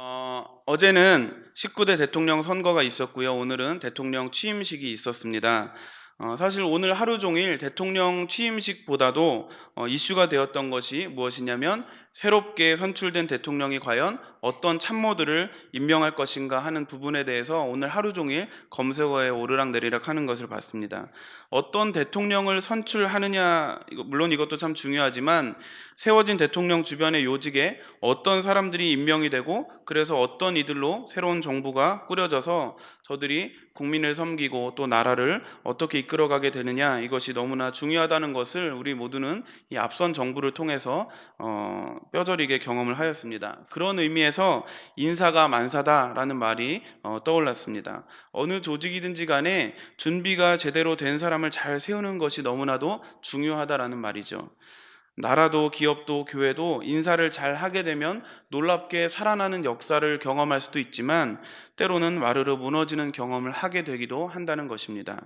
어, 어제는 19대 대통령 선거가 있었고요. 오늘은 대통령 취임식이 있었습니다. 어, 사실 오늘 하루 종일 대통령 취임식보다도 어, 이슈가 되었던 것이 무엇이냐면 새롭게 선출된 대통령이 과연 어떤 참모들을 임명할 것인가 하는 부분에 대해서 오늘 하루 종일 검색어에 오르락 내리락 하는 것을 봤습니다. 어떤 대통령을 선출하느냐, 물론 이것도 참 중요하지만 세워진 대통령 주변의 요직에 어떤 사람들이 임명이 되고 그래서 어떤 이들로 새로운 정부가 꾸려져서 저들이 국민을 섬기고 또 나라를 어떻게 이끌어가게 되느냐 이것이 너무나 중요하다는 것을 우리 모두는 이 앞선 정부를 통해서 어, 뼈저리게 경험을 하였습니다. 그런 의미에서 인사가 만사다라는 말이 어, 떠올랐습니다. 어느 조직이든지 간에 준비가 제대로 된 사람을 잘 세우는 것이 너무나도 중요하다라는 말이죠. 나라도 기업도 교회도 인사를 잘 하게 되면 놀랍게 살아나는 역사를 경험할 수도 있지만 때로는 와르르 무너지는 경험을 하게 되기도 한다는 것입니다.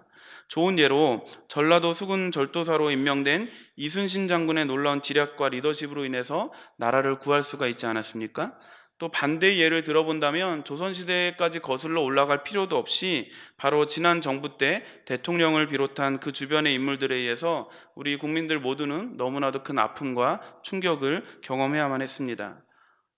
좋은 예로 전라도 수군 절도사로 임명된 이순신 장군의 놀라운 지략과 리더십으로 인해서 나라를 구할 수가 있지 않았습니까? 또 반대의 예를 들어본다면 조선시대까지 거슬러 올라갈 필요도 없이 바로 지난 정부 때 대통령을 비롯한 그 주변의 인물들에 의해서 우리 국민들 모두는 너무나도 큰 아픔과 충격을 경험해야만 했습니다.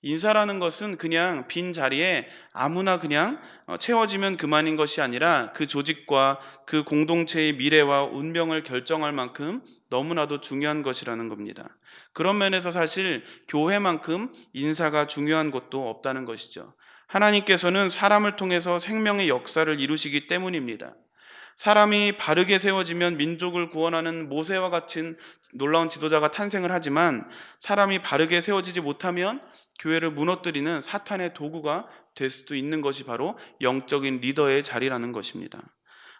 인사라는 것은 그냥 빈 자리에 아무나 그냥 어, 채워지면 그만인 것이 아니라 그 조직과 그 공동체의 미래와 운명을 결정할 만큼 너무나도 중요한 것이라는 겁니다. 그런 면에서 사실 교회만큼 인사가 중요한 것도 없다는 것이죠. 하나님께서는 사람을 통해서 생명의 역사를 이루시기 때문입니다. 사람이 바르게 세워지면 민족을 구원하는 모세와 같은 놀라운 지도자가 탄생을 하지만 사람이 바르게 세워지지 못하면 교회를 무너뜨리는 사탄의 도구가 될 수도 있는 것이 바로 영적인 리더의 자리라는 것입니다.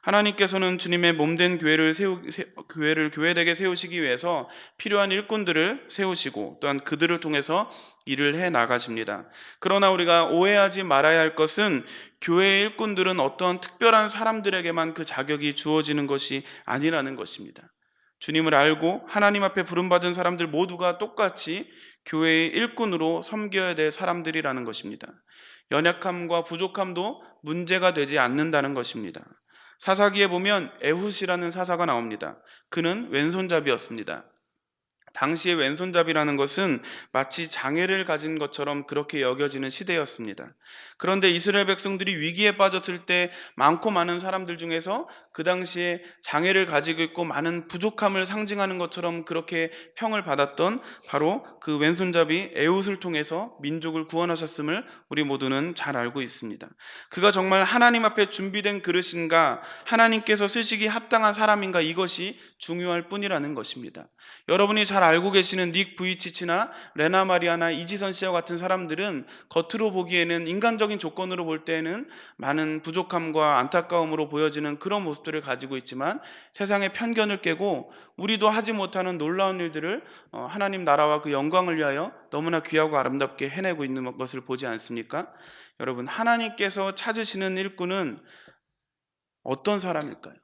하나님께서는 주님의 몸된 교회를 세우 세- 교회를 교회되게 세우시기 위해서 필요한 일꾼들을 세우시고 또한 그들을 통해서 일을 해 나가십니다. 그러나 우리가 오해하지 말아야 할 것은 교회의 일꾼들은 어떤 특별한 사람들에게만 그 자격이 주어지는 것이 아니라는 것입니다. 주님을 알고 하나님 앞에 부름받은 사람들 모두가 똑같이 교회의 일꾼으로 섬겨야 될 사람들이라는 것입니다. 연약함과 부족함도 문제가 되지 않는다는 것입니다. 사사기에 보면 에훗이라는 사사가 나옵니다. 그는 왼손잡이였습니다. 당시의 왼손잡이라는 것은 마치 장애를 가진 것처럼 그렇게 여겨지는 시대였습니다. 그런데 이스라엘 백성들이 위기에 빠졌을 때 많고 많은 사람들 중에서 그 당시에 장애를 가지고 있고 많은 부족함을 상징하는 것처럼 그렇게 평을 받았던 바로 그 왼손잡이 에웃을 통해서 민족을 구원하셨음을 우리 모두는 잘 알고 있습니다. 그가 정말 하나님 앞에 준비된 그릇인가 하나님께서 쓰시기 합당한 사람인가 이것이 중요할 뿐이라는 것입니다. 여러분이 잘 알고 계시는 닉 부이치치나 레나 마리아나 이지선 씨와 같은 사람들은 겉으로 보기에는 인간적인 조건으로 볼 때는 많은 부족함과 안타까움으로 보여지는 그런 모습들을 가지고 있지만 세상의 편견을 깨고 우리도 하지 못하는 놀라운 일들을 어, 하나님 나라와 그 영광을 위하여 너무나 귀하고 아름답게 해내고 있는 것을 보지 않습니까? 여러분 하나님께서 찾으시는 일꾼은 어떤 사람일까요?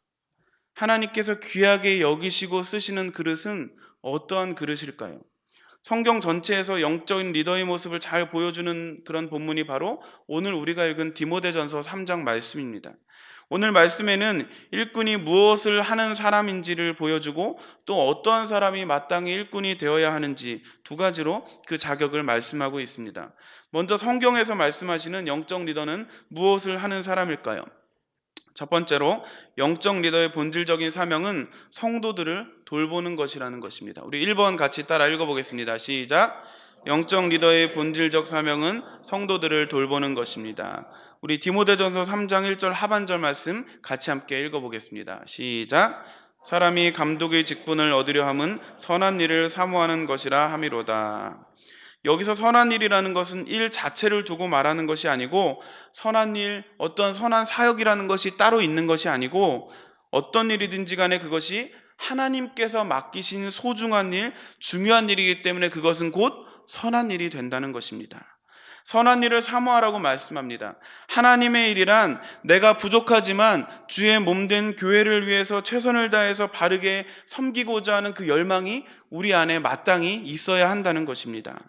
하나님께서 귀하게 여기시고 쓰시는 그릇은 어떠한 그릇일까요? 성경 전체에서 영적인 리더의 모습을 잘 보여주는 그런 본문이 바로 오늘 우리가 읽은 디모데전서 3장 말씀입니다. 오늘 말씀에는 일꾼이 무엇을 하는 사람인지를 보여주고 또 어떠한 사람이 마땅히 일꾼이 되어야 하는지 두 가지로 그 자격을 말씀하고 있습니다. 먼저 성경에서 말씀하시는 영적 리더는 무엇을 하는 사람일까요? 첫 번째로 영적 리더의 본질적인 사명은 성도들을 돌보는 것이라는 것입니다. 우리 1번 같이 따라 읽어보겠습니다. 시작. 영적 리더의 본질적 사명은 성도들을 돌보는 것입니다. 우리 디모데전서 3장 1절 하반절 말씀 같이 함께 읽어보겠습니다. 시작. 사람이 감독의 직분을 얻으려 함은 선한 일을 사모하는 것이라 함이로다. 여기서 선한 일이라는 것은 일 자체를 두고 말하는 것이 아니고 선한 일, 어떤 선한 사역이라는 것이 따로 있는 것이 아니고 어떤 일이든지 간에 그것이 하나님께서 맡기신 소중한 일, 중요한 일이기 때문에 그것은 곧 선한 일이 된다는 것입니다. 선한 일을 사모하라고 말씀합니다. 하나님의 일이란 내가 부족하지만 주의 몸된 교회를 위해서 최선을 다해서 바르게 섬기고자 하는 그 열망이 우리 안에 마땅히 있어야 한다는 것입니다.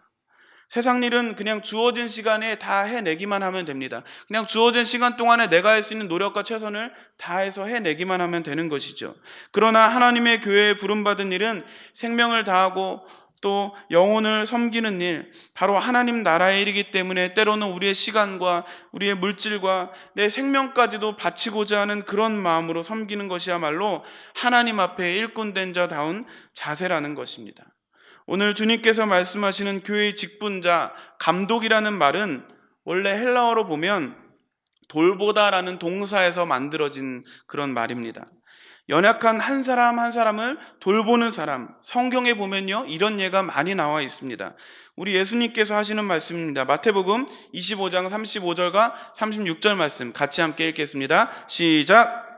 세상 일은 그냥 주어진 시간에 다 해내기만 하면 됩니다. 그냥 주어진 시간 동안에 내가 할 수 있는 노력과 최선을 다해서 해내기만 하면 되는 것이죠. 그러나 하나님의 교회에 부름받은 일은 생명을 다하고 또 영혼을 섬기는 일, 바로 하나님 나라의 일이기 때문에 때로는 우리의 시간과 우리의 물질과 내 생명까지도 바치고자 하는 그런 마음으로 섬기는 것이야말로 하나님 앞에 일꾼된 자다운 자세라는 것입니다. 오늘 주님께서 말씀하시는 교회의 직분자, 감독이라는 말은 원래 헬라어로 보면 돌보다라는 동사에서 만들어진 그런 말입니다. 연약한 한 사람 한 사람을 돌보는 사람. 성경에 보면요. 이런 예가 많이 나와 있습니다. 우리 예수님께서 하시는 말씀입니다. 마태복음 25장 35절과 36절 말씀 같이 함께 읽겠습니다. 시작.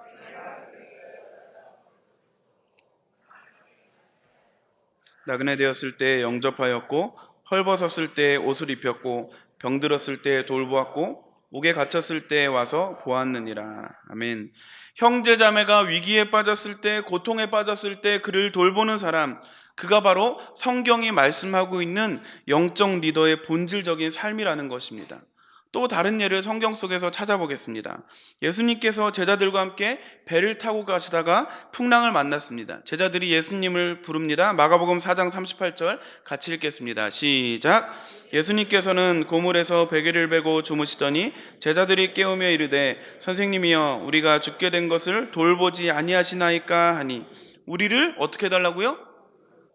나그네 되었을 때 영접하였고 헐벗었을 때 옷을 입혔고 병들었을 때 돌보았고 옥에 갇혔을 때 와서 보았느니라. 아멘. 형제 자매가 위기에 빠졌을 때 고통에 빠졌을 때 그를 돌보는 사람 그가 바로 성경이 말씀하고 있는 영적 리더의 본질적인 삶이라는 것입니다. 또 다른 예를 성경 속에서 찾아보겠습니다. 예수님께서 제자들과 함께 배를 타고 가시다가 풍랑을 만났습니다. 제자들이 예수님을 부릅니다. 마가복음 4장 38절 같이 읽겠습니다. 시작. 예수님께서는 고물에서 베개를 베고 주무시더니 제자들이 깨우며 이르되 선생님이여 우리가 죽게 된 것을 돌보지 아니하시나이까 하니 우리를 어떻게 해달라고요?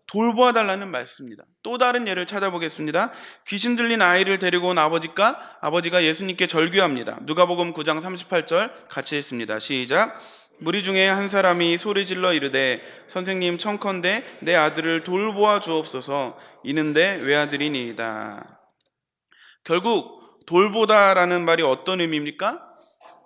돌보아 달라는 말씀입니다. 또 다른 예를 찾아보겠습니다. 귀신 들린 아이를 데리고 온 아버지가 아버지가 예수님께 절규합니다. 누가복음 9장 38절 같이 읽습니다. 시작. 무리 중에 한 사람이 소리 질러 이르되 선생님 청컨대 내 아들을 돌보아 주옵소서 이는데 외아들이니이다. 결국 돌보다라는 말이 어떤 의미입니까?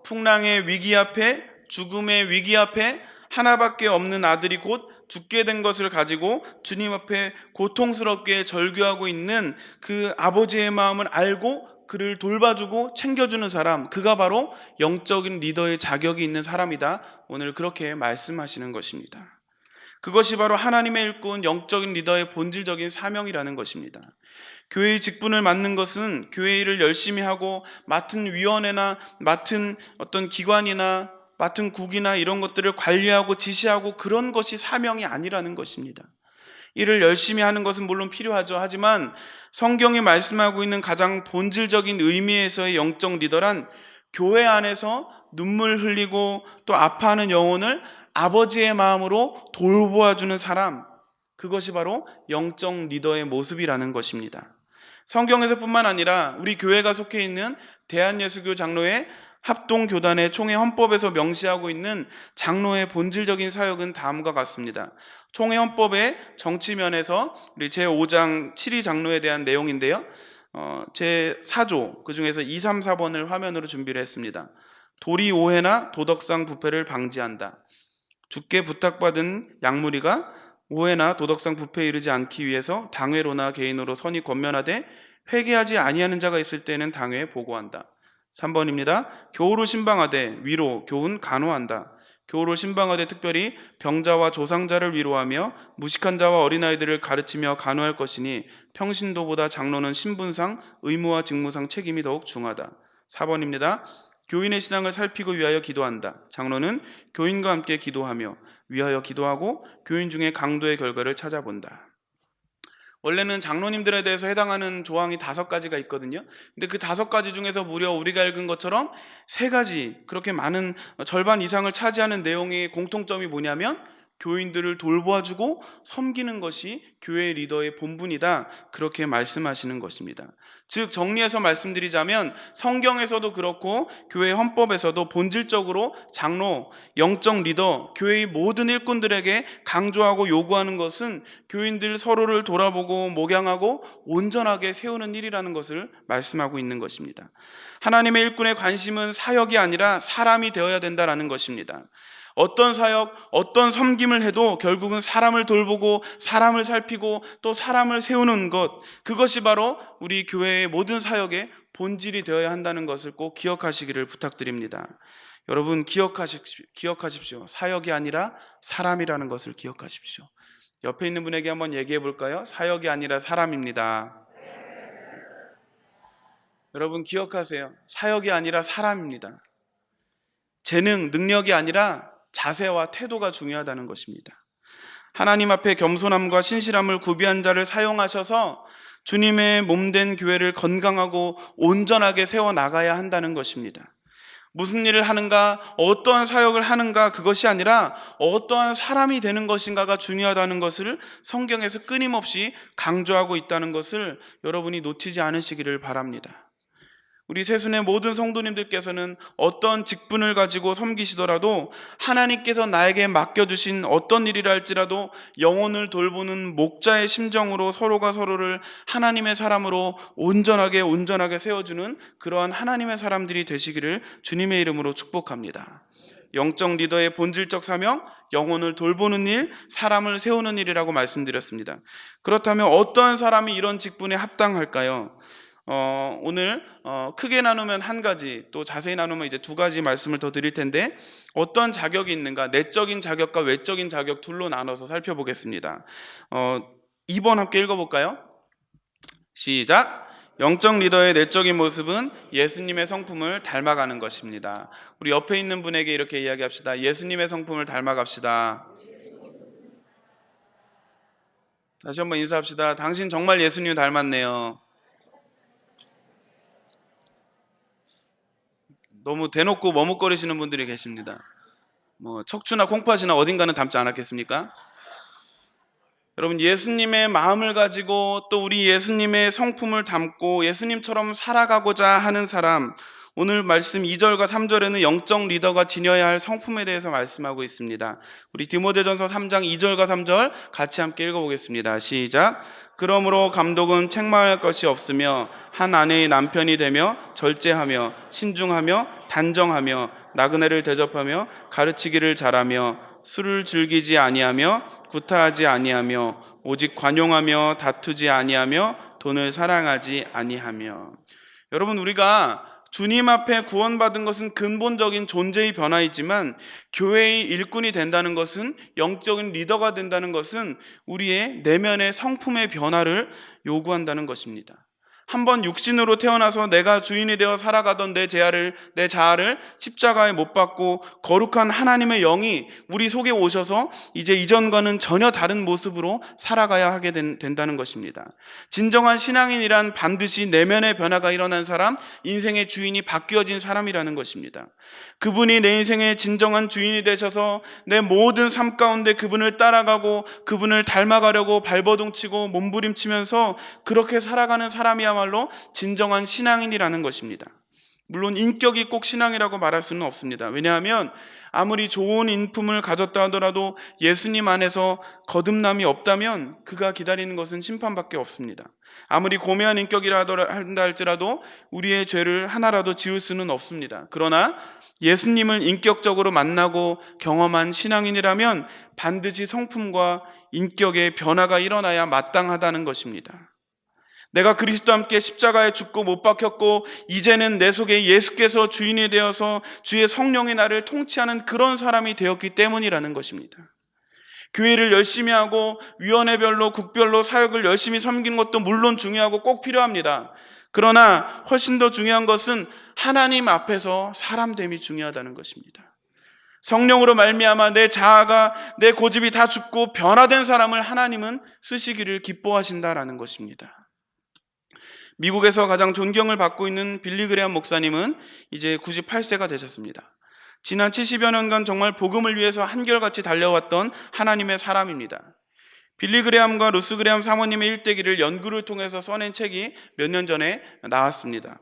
풍랑의 위기 앞에 죽음의 위기 앞에 하나밖에 없는 아들이 곧 죽게 된 것을 가지고 주님 앞에 고통스럽게 절규하고 있는 그 아버지의 마음을 알고 그를 돌봐주고 챙겨주는 사람, 그가 바로 영적인 리더의 자격이 있는 사람이다. 오늘 그렇게 말씀하시는 것입니다. 그것이 바로 하나님의 일꾼 영적인 리더의 본질적인 사명이라는 것입니다. 교회의 직분을 맡는 것은 교회 일을 열심히 하고 맡은 위원회나 맡은 어떤 기관이나 맡은 국이나 이런 것들을 관리하고 지시하고 그런 것이 사명이 아니라는 것입니다. 일을 열심히 하는 것은 물론 필요하죠. 하지만 성경이 말씀하고 있는 가장 본질적인 의미에서의 영적 리더란 교회 안에서 눈물 흘리고 또 아파하는 영혼을 아버지의 마음으로 돌보아주는 사람, 그것이 바로 영적 리더의 모습이라는 것입니다. 성경에서뿐만 아니라 우리 교회가 속해 있는 대한예수교 장로의 합동교단의 총회 헌법에서 명시하고 있는 장로의 본질적인 사역은 다음과 같습니다. 총회 헌법의 정치면에서 우리 제5장 7위 장로에 대한 내용인데요. 어, 제4조 그 중에서 2, 3, 4번을 화면으로 준비를 했습니다. 도리 오해나 도덕상 부패를 방지한다. 죽게 부탁받은 약물이가 오해나 도덕상 부패에 이르지 않기 위해서 당회로나 개인으로 선이 권면하되 회개하지 아니하는 자가 있을 때는 당회에 보고한다. 3번입니다. 교우를 신방하되 위로, 교훈 간호한다. 교우를 신방하되 특별히 병자와 조상자를 위로하며 무식한 자와 어린아이들을 가르치며 간호할 것이니 평신도보다 장로는 신분상 의무와 직무상 책임이 더욱 중하다. 4번입니다. 교인의 신앙을 살피고 위하여 기도한다. 장로는 교인과 함께 기도하며 위하여 기도하고 교인 중에 강도의 결과를 찾아본다. 원래는 장로님들에 대해서 해당하는 조항이 다섯 가지가 있거든요. 근데 그 다섯 가지 중에서 무려 우리가 읽은 것처럼 세 가지, 그렇게 많은 절반 이상을 차지하는 내용의 공통점이 뭐냐면 교인들을 돌보아주고 섬기는 것이 교회 리더의 본분이다. 그렇게 말씀하시는 것입니다. 즉, 정리해서 말씀드리자면 성경에서도 그렇고 교회 헌법에서도 본질적으로 장로, 영적 리더, 교회의 모든 일꾼들에게 강조하고 요구하는 것은 교인들 서로를 돌아보고 목양하고 온전하게 세우는 일이라는 것을 말씀하고 있는 것입니다. 하나님의 일꾼의 관심은 사역이 아니라 사람이 되어야 된다라는 것입니다. 어떤 사역, 어떤 섬김을 해도 결국은 사람을 돌보고 사람을 살피고 또 사람을 세우는 것, 그것이 바로 우리 교회의 모든 사역의 본질이 되어야 한다는 것을 꼭 기억하시기를 부탁드립니다. 여러분 기억하십시오. 기억하십시오. 사역이 아니라 사람이라는 것을 기억하십시오. 옆에 있는 분에게 한번 얘기해 볼까요? 사역이 아니라 사람입니다. 여러분 기억하세요. 사역이 아니라 사람입니다. 재능, 능력이 아니라 자세와 태도가 중요하다는 것입니다. 하나님 앞에 겸손함과 신실함을 구비한 자를 사용하셔서 주님의 몸된 교회를 건강하고 온전하게 세워 나가야 한다는 것입니다. 무슨 일을 하는가, 어떠한 사역을 하는가 그것이 아니라 어떠한 사람이 되는 것인가가 중요하다는 것을 성경에서 끊임없이 강조하고 있다는 것을 여러분이 놓치지 않으시기를 바랍니다. 우리 세순의 모든 성도님들께서는 어떤 직분을 가지고 섬기시더라도 하나님께서 나에게 맡겨주신 어떤 일이라 할지라도 영혼을 돌보는 목자의 심정으로 서로가 서로를 하나님의 사람으로 온전하게 온전하게 세워주는 그러한 하나님의 사람들이 되시기를 주님의 이름으로 축복합니다. 영적 리더의 본질적 사명, 영혼을 돌보는 일, 사람을 세우는 일이라고 말씀드렸습니다. 그렇다면 어떠한 사람이 이런 직분에 합당할까요? 어, 오늘 어, 크게 나누면 한 가지, 또 자세히 나누면 이제 두 가지 말씀을 더 드릴 텐데 어떤 자격이 있는가, 내적인 자격과 외적인 자격 둘로 나눠서 살펴보겠습니다. 어, 2번 함께 읽어볼까요? 시작. 영적 리더의 내적인 모습은 예수님의 성품을 닮아가는 것입니다. 우리 옆에 있는 분에게 이렇게 이야기합시다. 예수님의 성품을 닮아갑시다. 다시 한번 인사합시다. 당신 정말 예수님 닮았네요. 너무 대놓고 머뭇거리시는 분들이 계십니다. 뭐 척추나 콩팥이나 어딘가는 닮지 않았겠습니까? 여러분 예수님의 마음을 가지고 또 우리 예수님의 성품을 담고 예수님처럼 살아가고자 하는 사람 오늘 말씀 2절과 3절에는 영적 리더가 지녀야 할 성품에 대해서 말씀하고 있습니다. 우리 디모데전서 3장 2절과 3절 같이 함께 읽어보겠습니다. 시작. 그러므로 감독은 책망할 것이 없으며 한 아내의 남편이 되며 절제하며 신중하며 단정하며 나그네를 대접하며 가르치기를 잘하며 술을 즐기지 아니하며 구타하지 아니하며 오직 관용하며 다투지 아니하며 돈을 사랑하지 아니하며 여러분 우리가 주님 앞에 구원받은 것은 근본적인 존재의 변화이지만 교회의 일꾼이 된다는 것은 영적인 리더가 된다는 것은 우리의 내면의 성품의 변화를 요구한다는 것입니다. 한번 육신으로 태어나서 내가 주인이 되어 살아가던 내 자아를 내 자아를 십자가에 못 박고 거룩한 하나님의 영이 우리 속에 오셔서 이제 이전과는 전혀 다른 모습으로 살아가야 하게 된, 된다는 것입니다. 진정한 신앙인이란 반드시 내면의 변화가 일어난 사람, 인생의 주인이 바뀌어진 사람이라는 것입니다. 그분이 내 인생의 진정한 주인이 되셔서 내 모든 삶 가운데 그분을 따라가고 그분을 닮아가려고 발버둥치고 몸부림치면서 그렇게 살아가는 사람이야말로 진정한 신앙인이라는 것입니다. 물론 인격이 꼭 신앙이라고 말할 수는 없습니다. 왜냐하면 아무리 좋은 인품을 가졌다 하더라도 예수님 안에서 거듭남이 없다면 그가 기다리는 것은 심판밖에 없습니다. 아무리 고매한 인격이라 한다 할지라도 우리의 죄를 하나라도 지울 수는 없습니다. 그러나 예수님을 인격적으로 만나고 경험한 신앙인이라면 반드시 성품과 인격의 변화가 일어나야 마땅하다는 것입니다. 내가 그리스도와 함께 십자가에 죽고 못 박혔고 이제는 내 속에 예수께서 주인이 되어서 주의 성령이 나를 통치하는 그런 사람이 되었기 때문이라는 것입니다. 교회를 열심히 하고 위원회별로 국별로 사역을 열심히 섬기는 것도 물론 중요하고 꼭 필요합니다. 그러나 훨씬 더 중요한 것은 하나님 앞에서 사람됨이 중요하다는 것입니다. 성령으로 말미암아 내 자아가 내 고집이 다 죽고 변화된 사람을 하나님은 쓰시기를 기뻐하신다라는 것입니다. 미국에서 가장 존경을 받고 있는 빌리 그레엄 목사님은 이제 98세가 되셨습니다. 지난 70여 년간 정말 복음을 위해서 한결같이 달려왔던 하나님의 사람입니다. 빌리 그레암과 루스 그레암 사모님의 일대기를 연구를 통해서 써낸 책이 몇 년 전에 나왔습니다.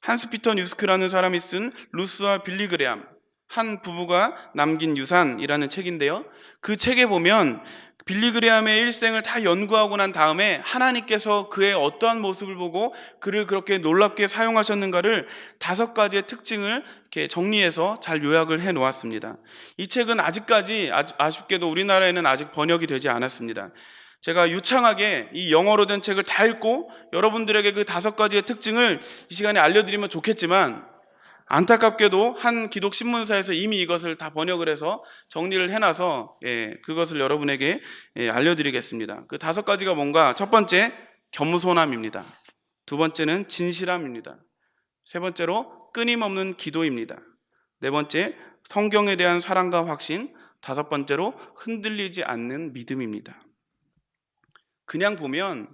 한스 피터 뉴스크라는 사람이 쓴 루스와 빌리 그레암 한 부부가 남긴 유산이라는 책인데요. 그 책에 보면 빌리 그레암의 일생을 다 연구하고 난 다음에 하나님께서 그의 어떠한 모습을 보고 그를 그렇게 놀랍게 사용하셨는가를 다섯 가지의 특징을 이렇게 정리해서 잘 요약을 해 놓았습니다. 이 책은 아직까지 아쉽게도 우리나라에는 아직 번역이 되지 않았습니다. 제가 유창하게 이 영어로 된 책을 다 읽고 여러분들에게 그 다섯 가지의 특징을 이 시간에 알려드리면 좋겠지만 안타깝게도 한 기독 신문사에서 이미 이것을 다 번역을 해서 정리를 해놔서 예, 그것을 여러분에게 예, 알려드리겠습니다. 그 다섯 가지가 뭔가 첫 번째 겸손함입니다. 두 번째는 진실함입니다. 세 번째로 끊임없는 기도입니다. 네 번째, 성경에 대한 사랑과 확신. 다섯 번째로 흔들리지 않는 믿음입니다. 그냥 보면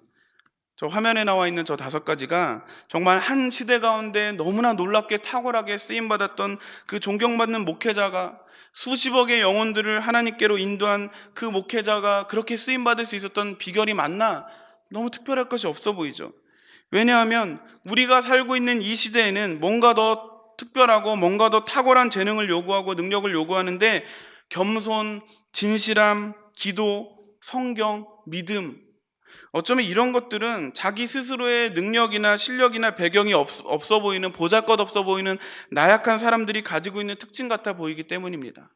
저 화면에 나와 있는 저 다섯 가지가 정말 한 시대 가운데 너무나 놀랍게 탁월하게 쓰임 받았던 그 존경받는 목회자가 수십억의 영혼들을 하나님께로 인도한 그 목회자가 그렇게 쓰임 받을 수 있었던 비결이 맞나? 너무 특별할 것이 없어 보이죠. 왜냐하면 우리가 살고 있는 이 시대에는 뭔가 더 특별하고 뭔가 더 탁월한 재능을 요구하고 능력을 요구하는데 겸손, 진실함, 기도, 성경, 믿음 어쩌면 이런 것들은 자기 스스로의 능력이나 실력이나 배경이 없, 없어 보이는 보잘것 없어 보이는 나약한 사람들이 가지고 있는 특징 같아 보이기 때문입니다.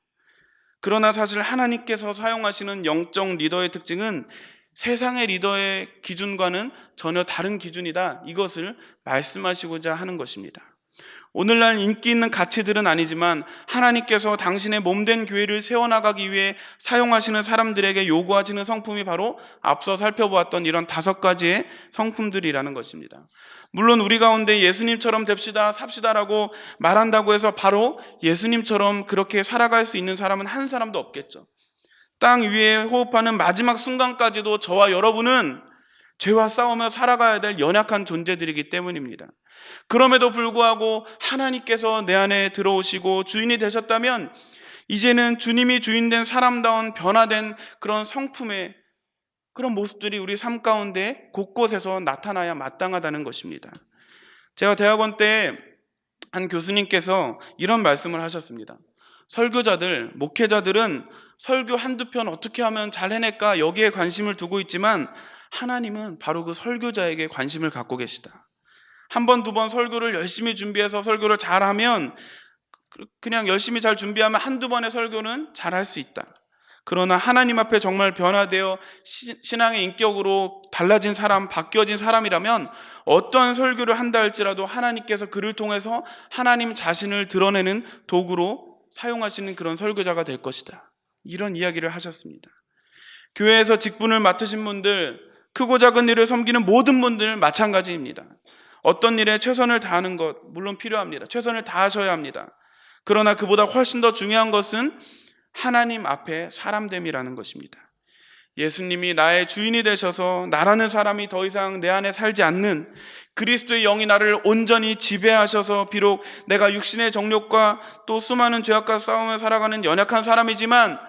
그러나 사실 하나님께서 사용하시는 영적 리더의 특징은 세상의 리더의 기준과는 전혀 다른 기준이다. 이것을 말씀하시고자 하는 것입니다. 오늘날 인기 있는 가치들은 아니지만 하나님께서 당신의 몸된 교회를 세워나가기 위해 사용하시는 사람들에게 요구하시는 성품이 바로 앞서 살펴보았던 이런 다섯 가지의 성품들이라는 것입니다. 물론 우리 가운데 예수님처럼 됩시다, 삽시다라고 말한다고 해서 바로 예수님처럼 그렇게 살아갈 수 있는 사람은 한 사람도 없겠죠. 땅 위에 호흡하는 마지막 순간까지도 저와 여러분은 죄와 싸우며 살아가야 될 연약한 존재들이기 때문입니다. 그럼에도 불구하고 하나님께서 내 안에 들어오시고 주인이 되셨다면 이제는 주님이 주인된 사람다운 변화된 그런 성품의 그런 모습들이 우리 삶 가운데 곳곳에서 나타나야 마땅하다는 것입니다. 제가 대학원 때 한 교수님께서 이런 말씀을 하셨습니다. 설교자들, 목회자들은 설교 한두 편 어떻게 하면 잘 해낼까 여기에 관심을 두고 있지만 하나님은 바로 그 설교자에게 관심을 갖고 계시다. 한 번, 두 번 설교를 열심히 준비해서 설교를 잘하면 그냥 열심히 잘 준비하면 한두 번의 설교는 잘 할 수 있다. 그러나 하나님 앞에 정말 변화되어 시- 신앙의 인격으로 달라진 사람, 바뀌어진 사람이라면 어떠한 설교를 한다 할지라도 하나님께서 그를 통해서 하나님 자신을 드러내는 도구로 사용하시는 그런 설교자가 될 것이다. 이런 이야기를 하셨습니다. 교회에서 직분을 맡으신 분들, 크고 작은 일을 섬기는 모든 분들 마찬가지입니다. 어떤 일에 최선을 다하는 것, 물론 필요합니다. 최선을 다하셔야 합니다. 그러나 그보다 훨씬 더 중요한 것은 하나님 앞에 사람됨이라는 것입니다. 예수님이 나의 주인이 되셔서 나라는 사람이 더 이상 내 안에 살지 않는 그리스도의 영이 나를 온전히 지배하셔서 비록 내가 육신의 정욕과 또 수많은 죄악과 싸우며 살아가는 연약한 사람이지만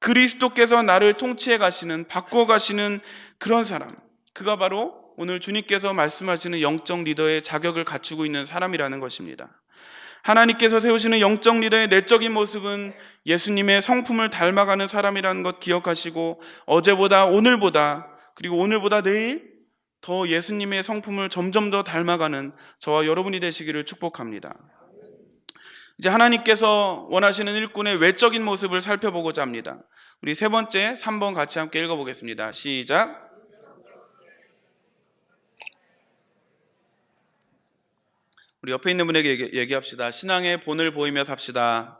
그리스도께서 나를 통치해 가시는 바꿔 가시는 그런 사람 그가 바로 오늘 주님께서 말씀하시는 영적 리더의 자격을 갖추고 있는 사람이라는 것입니다. 하나님께서 세우시는 영적 리더의 내적인 모습은 예수님의 성품을 닮아가는 사람이라는 것 기억하시고 어제보다 오늘보다 그리고 오늘보다 내일 더 예수님의 성품을 점점 더 닮아가는 저와 여러분이 되시기를 축복합니다. 이제 하나님께서 원하시는 일꾼의 외적인 모습을 살펴보고자 합니다. 우리 세 번째 3번 같이 함께 읽어보겠습니다. 시작. 우리 옆에 있는 분에게 얘기- 얘기합시다. 신앙의 본을 보이며 삽시다.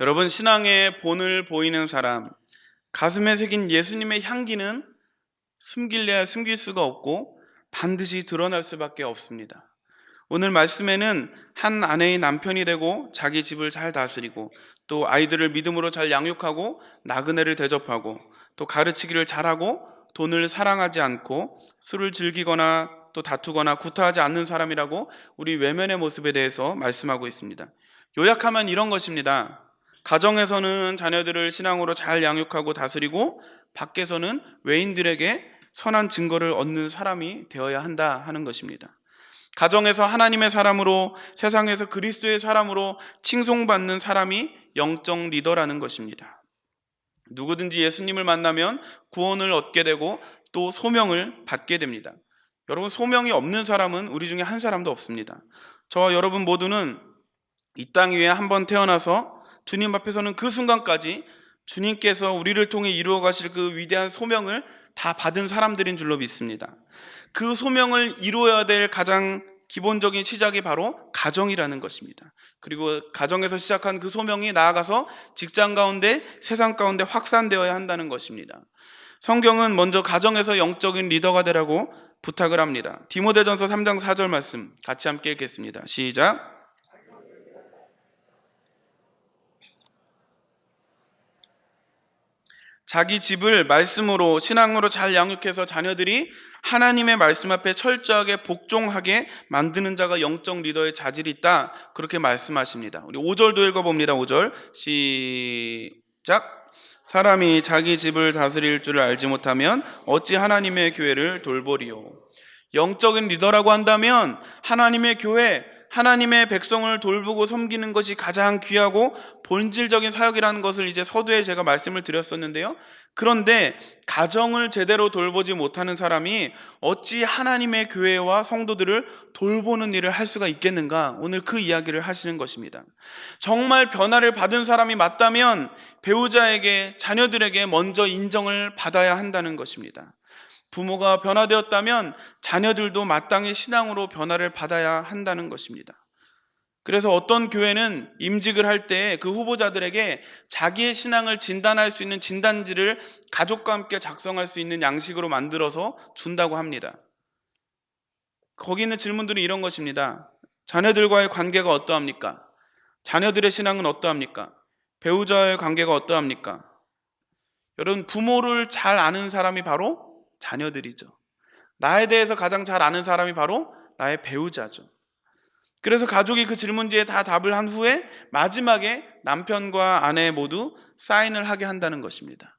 여러분, 신앙의 본을 보이는 사람, 가슴에 새긴 예수님의 향기는 숨길래야 숨길 수가 없고 반드시 드러날 수밖에 없습니다. 오늘 말씀에는 한 아내의 남편이 되고 자기 집을 잘 다스리고 또 아이들을 믿음으로 잘 양육하고 나그네를 대접하고 또 가르치기를 잘하고 돈을 사랑하지 않고 술을 즐기거나 또 다투거나 구타하지 않는 사람이라고 우리 외면의 모습에 대해서 말씀하고 있습니다. 요약하면 이런 것입니다. 가정에서는 자녀들을 신앙으로 잘 양육하고 다스리고 밖에서는 외인들에게 선한 증거를 얻는 사람이 되어야 한다 하는 것입니다. 가정에서 하나님의 사람으로 세상에서 그리스도의 사람으로 칭송받는 사람이 영적 리더라는 것입니다. 누구든지 예수님을 만나면 구원을 얻게 되고 또 소명을 받게 됩니다. 여러분 소명이 없는 사람은 우리 중에 한 사람도 없습니다. 저와 여러분 모두는 이 땅 위에 한 번 태어나서 주님 앞에서는 그 순간까지 주님께서 우리를 통해 이루어 가실 그 위대한 소명을 다 받은 사람들인 줄로 믿습니다. 그 소명을 이루어야 될 가장 기본적인 시작이 바로 가정이라는 것입니다. 그리고 가정에서 시작한 그 소명이 나아가서 직장 가운데 세상 가운데 확산되어야 한다는 것입니다. 성경은 먼저 가정에서 영적인 리더가 되라고 부탁을 합니다. 디모데전서 3장 4절 말씀 같이 함께 읽겠습니다. 시작. 자기 집을 말씀으로 신앙으로 잘 양육해서 자녀들이 하나님의 말씀 앞에 철저하게 복종하게 만드는 자가 영적 리더의 자질이 있다. 그렇게 말씀하십니다. 우리 5절도 읽어 봅니다. 5절. 시작. 사람이 자기 집을 다스릴 줄을 알지 못하면 어찌 하나님의 교회를 돌보리요. 영적인 리더라고 한다면 하나님의 교회, 하나님의 백성을 돌보고 섬기는 것이 가장 귀하고 본질적인 사역이라는 것을 이제 서두에 제가 말씀을 드렸었는데요. 그런데 가정을 제대로 돌보지 못하는 사람이 어찌 하나님의 교회와 성도들을 돌보는 일을 할 수가 있겠는가? 오늘 그 이야기를 하시는 것입니다. 정말 변화를 받은 사람이 맞다면 배우자에게 자녀들에게 먼저 인정을 받아야 한다는 것입니다. 부모가 변화되었다면 자녀들도 마땅히 신앙으로 변화를 받아야 한다는 것입니다. 그래서 어떤 교회는 임직을 할 때 그 후보자들에게 자기의 신앙을 진단할 수 있는 진단지를 가족과 함께 작성할 수 있는 양식으로 만들어서 준다고 합니다. 거기 있는 질문들이 이런 것입니다. 자녀들과의 관계가 어떠합니까? 자녀들의 신앙은 어떠합니까? 배우자의 관계가 어떠합니까? 여러분, 부모를 잘 아는 사람이 바로 자녀들이죠. 나에 대해서 가장 잘 아는 사람이 바로 나의 배우자죠. 그래서 가족이 그 질문지에 다 답을 한 후에 마지막에 남편과 아내 모두 사인을 하게 한다는 것입니다.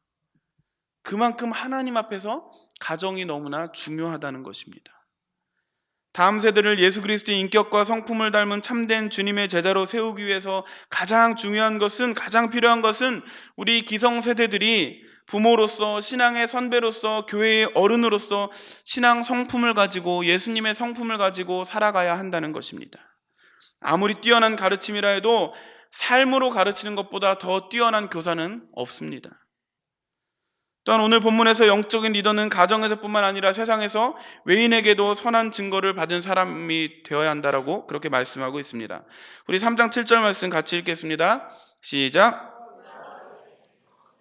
그만큼 하나님 앞에서 가정이 너무나 중요하다는 것입니다. 다음 세대를 예수 그리스도의 인격과 성품을 닮은 참된 주님의 제자로 세우기 위해서 가장 중요한 것은 가장 필요한 것은 우리 기성 세대들이 부모로서 신앙의 선배로서 교회의 어른으로서 신앙 성품을 가지고 예수님의 성품을 가지고 살아가야 한다는 것입니다. 아무리 뛰어난 가르침이라 해도 삶으로 가르치는 것보다 더 뛰어난 교사는 없습니다. 또한 오늘 본문에서 영적인 리더는 가정에서뿐만 아니라 세상에서 외인에게도 선한 증거를 받은 사람이 되어야 한다라고 그렇게 말씀하고 있습니다. 우리 3장 7절 말씀 같이 읽겠습니다. 시작.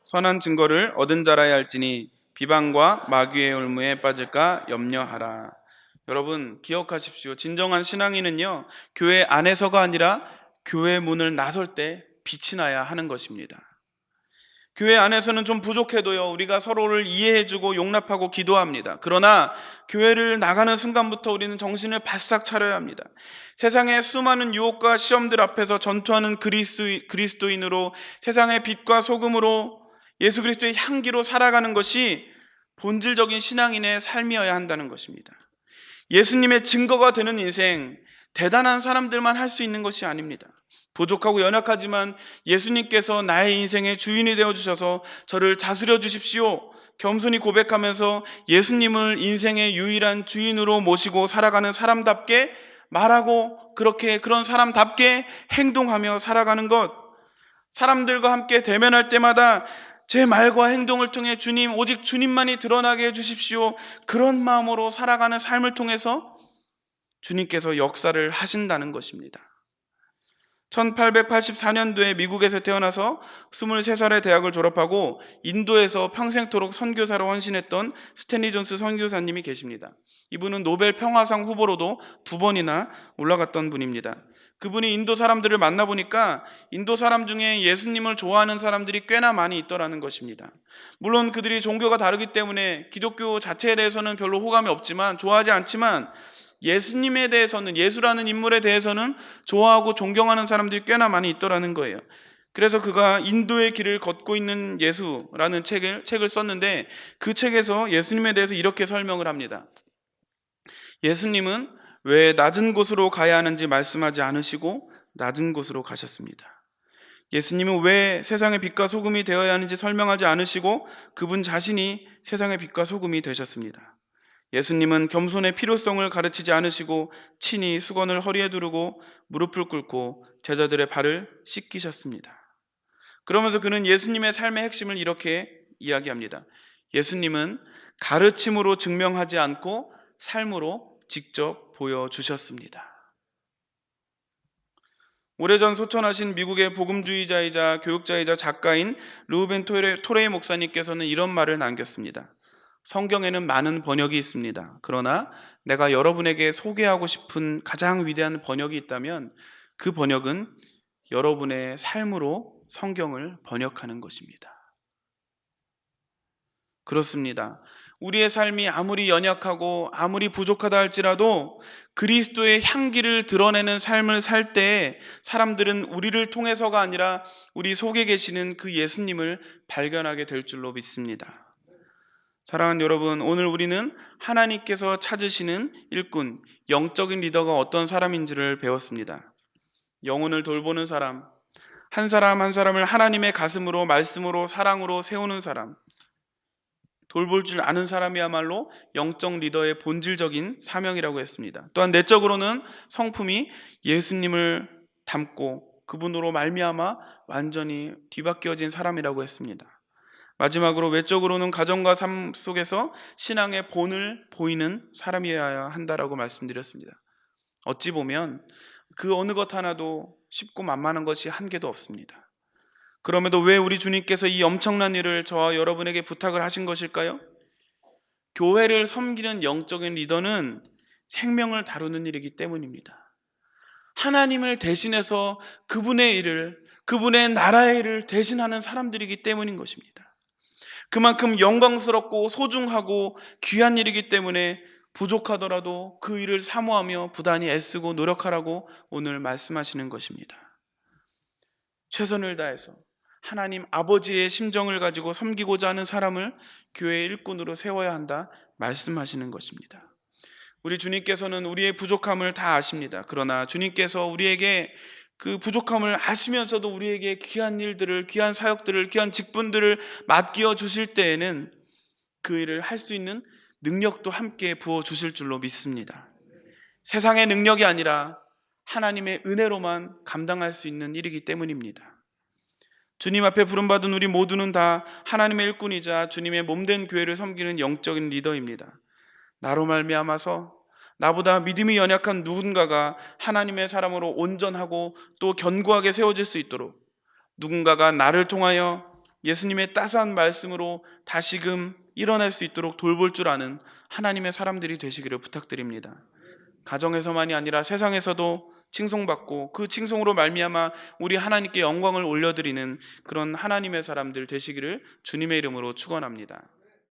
선한 증거를 얻은 자라야 할지니 비방과 마귀의 올무에 빠질까 염려하라. 여러분 기억하십시오. 진정한 신앙인은요 교회 안에서가 아니라 교회 문을 나설 때 빛이 나야 하는 것입니다. 교회 안에서는 좀 부족해도요 우리가 서로를 이해해주고 용납하고 기도합니다. 그러나 교회를 나가는 순간부터 우리는 정신을 바싹 차려야 합니다. 세상의 수많은 유혹과 시험들 앞에서 전투하는 그리스도인으로 세상의 빛과 소금으로 예수 그리스도의 향기로 살아가는 것이 본질적인 신앙인의 삶이어야 한다는 것입니다. 예수님의 증거가 되는 인생, 대단한 사람들만 할 수 있는 것이 아닙니다. 부족하고 연약하지만 예수님께서 나의 인생의 주인이 되어 주셔서 저를 다스려 주십시오. 겸손히 고백하면서 예수님을 인생의 유일한 주인으로 모시고 살아가는 사람답게 말하고 그렇게 그런 사람답게 행동하며 살아가는 것. 사람들과 함께 대면할 때마다 제 말과 행동을 통해 주님, 오직 주님만이 드러나게 해주십시오. 그런 마음으로 살아가는 삶을 통해서 주님께서 역사를 하신다는 것입니다. 1884년도에 미국에서 태어나서 23살에 대학을 졸업하고 인도에서 평생토록 선교사로 헌신했던 스탠리 존스 선교사님이 계십니다. 이분은 노벨 평화상 후보로도 두 번이나 올라갔던 분입니다. 그분이 인도 사람들을 만나보니까 인도 사람 중에 예수님을 좋아하는 사람들이 꽤나 많이 있더라는 것입니다. 물론 그들이 종교가 다르기 때문에 기독교 자체에 대해서는 별로 호감이 없지만 좋아하지 않지만 예수님에 대해서는 예수라는 인물에 대해서는 좋아하고 존경하는 사람들이 꽤나 많이 있더라는 거예요. 그래서 그가 인도의 길을 걷고 있는 예수라는 책을 책을 썼는데 그 책에서 예수님에 대해서 이렇게 설명을 합니다. 예수님은 왜 낮은 곳으로 가야 하는지 말씀하지 않으시고 낮은 곳으로 가셨습니다. 예수님은 왜 세상의 빛과 소금이 되어야 하는지 설명하지 않으시고 그분 자신이 세상의 빛과 소금이 되셨습니다. 예수님은 겸손의 필요성을 가르치지 않으시고 친히 수건을 허리에 두르고 무릎을 꿇고 제자들의 발을 씻기셨습니다. 그러면서 그는 예수님의 삶의 핵심을 이렇게 이야기합니다. 예수님은 가르침으로 증명하지 않고 삶으로 직접 보여주셨습니다. 오래전 소천하신 미국의 복음주의자이자 교육자이자 작가인 루벤 토레, 토레이 목사님께서는 이런 말을 남겼습니다. 성경에는 많은 번역이 있습니다. 그러나 내가 여러분에게 소개하고 싶은 가장 위대한 번역이 있다면 그 번역은 여러분의 삶으로 성경을 번역하는 것입니다. 그렇습니다. 우리의 삶이 아무리 연약하고 아무리 부족하다 할지라도 그리스도의 향기를 드러내는 삶을 살때 사람들은 우리를 통해서가 아니라 우리 속에 계시는 그 예수님을 발견하게 될 줄로 믿습니다. 사랑하는 여러분, 오늘 우리는 하나님께서 찾으시는 일꾼, 영적인 리더가 어떤 사람인지를 배웠습니다. 영혼을 돌보는 사람, 한 사람 한 사람을 하나님의 가슴으로, 말씀으로, 사랑으로 세우는 사람, 돌볼 줄 아는 사람이야말로 영적 리더의 본질적인 사명이라고 했습니다. 또한 내적으로는 성품이 예수님을 닮고 그분으로 말미암아 완전히 뒤바뀌어진 사람이라고 했습니다. 마지막으로 외적으로는 가정과 삶 속에서 신앙의 본을 보이는 사람이어야 한다라고 말씀드렸습니다. 어찌 보면 그 어느 것 하나도 쉽고 만만한 것이 한 개도 없습니다. 그럼에도 왜 우리 주님께서 이 엄청난 일을 저와 여러분에게 부탁을 하신 것일까요? 교회를 섬기는 영적인 리더는 생명을 다루는 일이기 때문입니다. 하나님을 대신해서 그분의 일을, 그분의 나라의 일을 대신하는 사람들이기 때문인 것입니다. 그만큼 영광스럽고 소중하고 귀한 일이기 때문에 부족하더라도 그 일을 사모하며 부단히 애쓰고 노력하라고 오늘 말씀하시는 것입니다. 최선을 다해서 하나님 아버지의 심정을 가지고 섬기고자 하는 사람을 교회의 일꾼으로 세워야 한다 말씀하시는 것입니다. 우리 주님께서는 우리의 부족함을 다 아십니다. 그러나 주님께서 우리에게 그 부족함을 아시면서도 우리에게 귀한 일들을, 귀한 사역들을, 귀한 직분들을 맡겨 주실 때에는 그 일을 할 수 있는 능력도 함께 부어 주실 줄로 믿습니다. 세상의 능력이 아니라 하나님의 은혜로만 감당할 수 있는 일이기 때문입니다. 주님 앞에 부름받은 우리 모두는 다 하나님의 일꾼이자 주님의 몸된 교회를 섬기는 영적인 리더입니다. 나로 말미암아서 나보다 믿음이 연약한 누군가가 하나님의 사람으로 온전하고 또 견고하게 세워질 수 있도록 누군가가 나를 통하여 예수님의 따스한 말씀으로 다시금 일어날 수 있도록 돌볼 줄 아는 하나님의 사람들이 되시기를 부탁드립니다. 가정에서만이 아니라 세상에서도 칭송받고 그 칭송으로 말미암아 우리 하나님께 영광을 올려드리는 그런 하나님의 사람들 되시기를 주님의 이름으로 축원합니다.